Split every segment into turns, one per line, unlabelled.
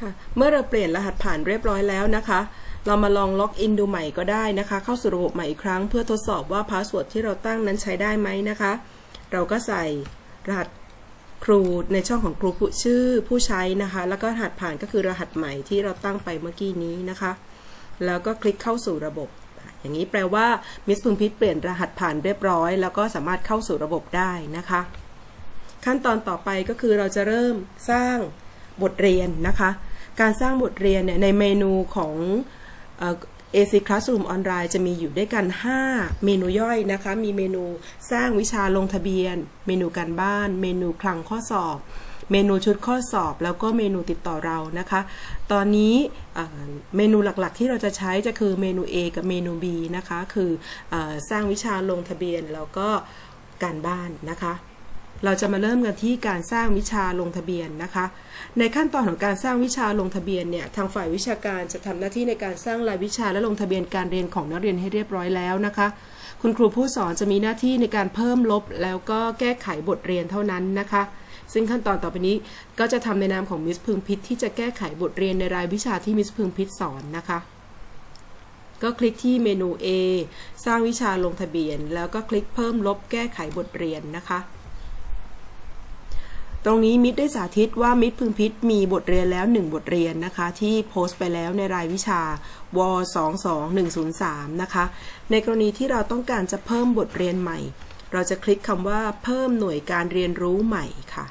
ค่ะ เมื่อเราเปลี่ยนรหัสผ่านเรียบร้อยแล้วนะคะ เรามาลองล็อกอินดูใหม่ก็ได้นะคะ เข้าสู่ระบบใหม่อีกครั้ง เพื่อทดสอบว่าพาสเวิร์ดที่เราตั้งนั้นใช้ได้ไหมนะคะ เราก็ใส่รหัสครูในช่องของครูผู้ชื่อผู้ใช้นะคะ แล้วก็รหัสผ่านก็คือรหัสใหม่ที่เราตั้งไปเมื่อกี้นี้นะคะ แล้วก็คลิกเข้าสู่ระบบ อย่างนี้แปลว่ามิสพึงพิษเปลี่ยนรหัสผ่านเรียบร้อย แล้วก็สามารถเข้าสู่ระบบได้นะคะ ขั้นตอนต่อไปก็คือเราจะเริ่มสร้าง บทเรียนนะคะ การสร้างบทเรียนเนี่ยในเมนูของเอ่อ AC Classroom ออนไลน์จะมีอยู่ด้วยกัน 5 เมนูย่อยนะคะ มีเมนูสร้างวิชาลงทะเบียน เมนูการบ้าน เมนูคลังข้อสอบ เมนูชุดข้อสอบ แล้วก็เมนูติดต่อเรานะคะ ตอนนี้เมนูหลักๆ ที่เราจะใช้จะคือเมนู A กับเมนู B นะคะ คืออสร้างวิชาลงทะเบียนแล้วก็การบ้านนะคะ เราจะมาเริ่มกันที่การสร้างวิชาลงทะเบียนนะคะ ในขั้นตอนของการสร้างวิชาลงทะเบียนเนี่ยทางฝ่ายวิชาการจะทำหน้าที่ในการสร้างรายวิชาและลงทะเบียนการเรียนของนักเรียนให้เรียบร้อยแล้วนะคะ คุณครูผู้สอนจะมีหน้าที่ในการเพิ่มลบ แล้วก็แก้ไขบทเรียนเท่านั้นนะคะ ซึ่งขั้นตอนต่อไปนี้ก็จะทำในนามของมิสพึงพิษที่จะแก้ไขบทเรียนในรายวิชาที่มิสพึงพิษสอนนะคะก็คลิกที่เมนู A สร้างวิชาลงทะเบียน แล้วก็คลิกเพิ่มลบแก้ไขบทเรียนนะคะ ตรงนี้มิตรได้สาธิตว่ามิตรพึงพิษมีบทเรียนแล้ว 1 บทเรียนนะคะ ที่โพสต์ไปแล้วในรายวิชาว22103 นะคะ ในกรณีที่เราต้องการจะเพิ่มบทเรียนใหม่ เราจะคลิกคำว่าเพิ่มหน่วยการเรียนรู้ใหม่ค่ะ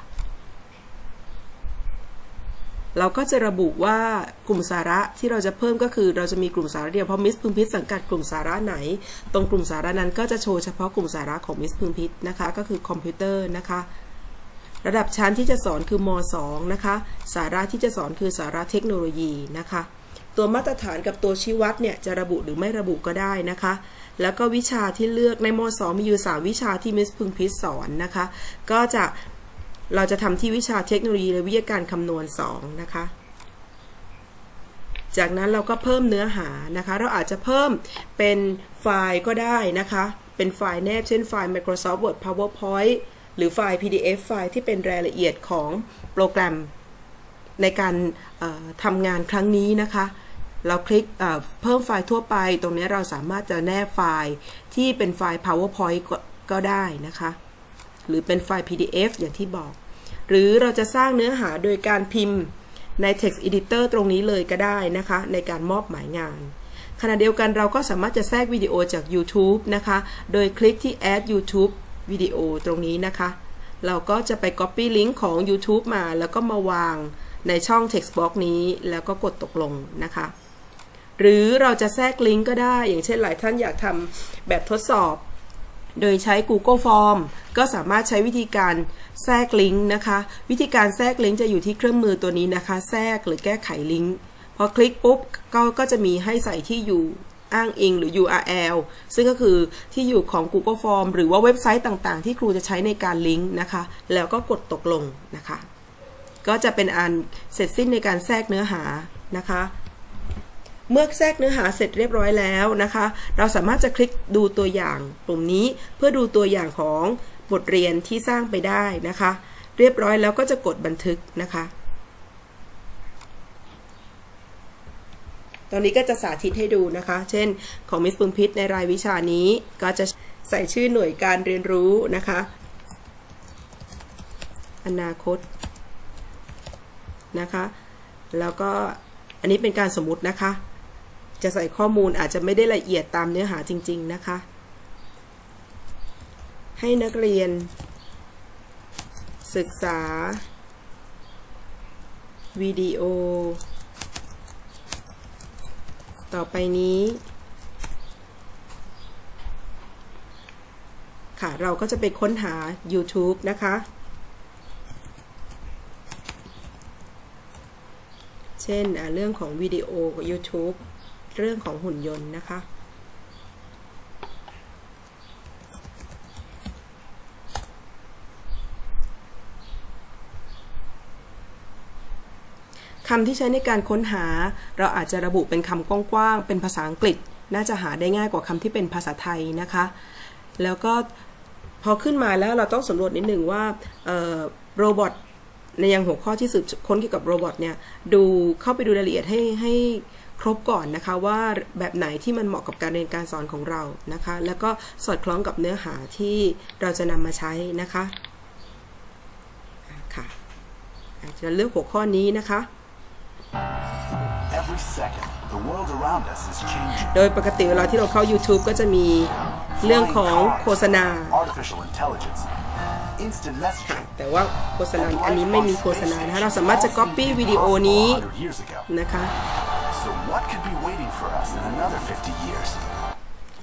เราก็จะระบุว่ากลุ่มสาระที่เราจะเพิ่มก็คือเราจะมีกลุ่มสาระเดียวเพราะมิสพึงพิษสังกัดกลุ่มสาระไหน ตรงกลุ่มสาระนั้นก็จะโชว์เฉพาะกลุ่มสาระของมิสพึงพิษนะคะ ก็คือคอมพิวเตอร์นะคะ ระดับชั้นที่จะสอนคือม .2 นะคะ สาระที่จะสอนคือสาระเทคโนโลยีนะคะ ตัวมาตรฐานกับตัวชี้วัดเนี่ยจะระบุหรือไม่ระบุก็ได้นะคะ แล้วก็วิชาที่เลือกในม .2 มีอยู่ 3 วิชาที่มิสพึงพิษสอนนะคะ ก็จะเราจะทำที่วิชาเทคโนโลยีและวิทยาการคำนวณ 2 นะคะจากนั้นเราก็เพิ่มเนื้อหานะคะ เราอาจจะเพิ่มเป็นไฟล์ก็ได้นะคะ เป็นไฟล์แนบเช่นไฟล์ Microsoft Word PowerPoint หรือไฟล์ PDF ไฟล์ที่เป็นรายละเอียดของโปรแกรม ในการทำงานครั้งนี้นะคะ เราคลิกเพิ่มไฟล์ทั่วไป ตรงนี้เราสามารถจะแนบไฟล์ที่เป็นไฟล์ PowerPoint ก็ก็ได้นะคะ หรือเป็นไฟล์ PDF อย่างที่บอก หรือเราจะสร้างเนื้อหาโดยการพิมพ์ใน text editor ตรงนี้เลยก็ได้นะคะ ในการมอบหมายงานขณะเดียวกันเราก็สามารถจะแทรกวิดีโอจาก YouTube นะคะ โดยคลิกที่ add YouTube วิดีโอตรงนี้นะคะ เราก็จะไป copy link ของ YouTube มา แล้วก็มาวางในช่อง text box นี้แล้วก็กดตกลงนะคะ หรือเราจะแทรกลิงก์ก็ได้ อย่างเช่นหลายท่านอยากทำแบบทดสอบ โดยใช้ Google Form ก็สามารถใช้วิธีการแทรกลิงก์นะคะ วิธีการแทรกลิงก์จะอยู่ที่เครื่องมือตัวนี้นะคะ แทรกหรือแก้ไขลิงก์พอคลิกปุ๊บก็ก็จะมีให้ใส่ที่อยู่ อ้างอิงหรือ URL ซึ่งก็คือที่อยู่ของ Google Form หรือว่าเว็บไซต์ต่างๆ ที่ครูจะใช้ในการลิงก์นะคะ แล้วก็กดตกลงนะคะ ก็จะเป็นอันเสร็จสิ้นในการแทรกเนื้อหานะคะ เมื่อแทรกเนื้อหาเสร็จเรียบร้อยแล้วนะคะ เราสามารถจะคลิกดูตัวอย่างกลุ่มนี้เพื่อดูตัวอย่างของบทเรียนที่สร้างไปได้นะคะ เรียบร้อยแล้วก็จะกดบันทึกนะคะ ตอนนี้ก็จะสาธิตให้ดูนะคะ เช่นของมิสปุงพิษในรายวิชานี้ก็จะใส่ชื่อหน่วยการเรียนรู้นะคะ อนาคตนะคะ แล้วก็อันนี้เป็นการสมมุตินะคะ จะใส่ข้อมูลอาจจะไม่ได้ละเอียดตามเนื้อหาจริง ๆนะคะ ให้นักเรียน ศึกษา วิดีโอ ต่อไปนี้ ค่ะ เราก็จะไปค้นหา YouTube นะคะ เช่นเรื่องของวิดีโอ YouTube เรื่องของหุ่นยนต์นะคะ คำที่ใช้ในการค้นหา เราอาจจะระบุเป็นคำกว้างๆ เป็นภาษาอังกฤษ น่าจะหาได้ง่ายกว่าคำที่เป็นภาษาไทยนะคะ แล้วก็พอขึ้นมาแล้วเราต้องสำรวจนิดหนึ่งว่าโรบอทในยังหัวข้อที่สืบค้นเกี่ยวกับโรบอทเนี่ยดูเข้าไปดูรายละเอียดให้ให้ครบก่อนนะคะว่าแบบไหนที่มันเหมาะกับการเรียนการสอนของเรานะคะ แล้วก็สอดคล้องกับเนื้อหาที่เราจะนำมาใช้นะคะค่ะจจะเลือกหัวข้อนี้นะคะ โดยปกติเวลาที่เราเข้า YouTube ก็จะมีเรื่องของโฆษณา
Artificial intelligence, instant messaging.
แต่ว่าโฆษณาอันนี้ไม่มีโฆษณานะคะเราสามารถจะ Copy วิดีโอนี้
100 years ago.
นะคะ
So what could be waiting for us in another 50 years?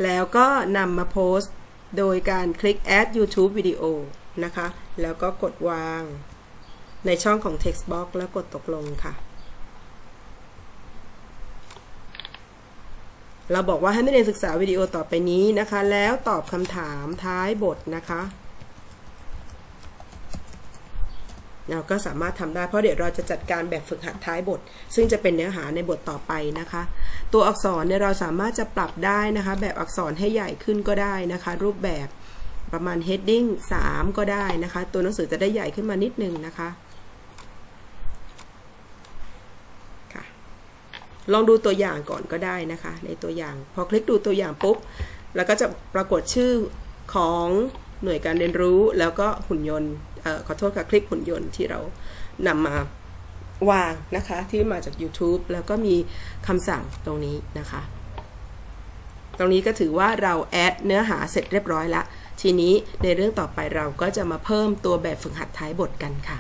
แล้วก็นำมาโพสต์โดยการคลิก add YouTube วิดีโอนะคะ แล้วก็กดวางในช่องของ text box แล้วกดตกลงค่ะ เราบอกว่าให้นักเรียนศึกษาวิดีโอต่อไปนี้นะคะ แล้วตอบคำถามท้ายบทนะคะเราก็สามารถทำได้เพราะเดี๋ยวเราจะจัดการแบบฝึกหัดท้ายบท ซึ่งจะเป็นเนื้อหาในบทต่อไปนะคะ ตัวอักษรเนี่ยเราสามารถจะปรับได้นะคะ แบบอักษรให้ใหญ่ขึ้นก็ได้นะคะ รูปแบบประมาณ heading 3 ก็ได้นะคะ ตัวหนังสือจะได้ใหญ่ขึ้นมานิดนึงนะคะค่ะ ลองดูตัวอย่างก่อนก็ได้นะคะ ในตัวอย่าง พอคลิกดูตัวอย่างปุ๊บ แล้วก็จะปรากฏชื่อของหน่วยการเรียนรู้แล้วก็หุ่นยนต์ขอโทษค่ะคลิปหุ่นยนต์ที่เรานำมาวางนะคะที่มาจาก YouTube แล้วก็มีคำสั่งตรงนี้นะคะ ตรงนี้ก็ถือว่าเราแอดเนื้อหาเสร็จเรียบร้อยละ ทีนี้ในเรื่องต่อไปเราก็จะมาเพิ่มตัวแบบฝึกหัดท้ายบทกันค่ะ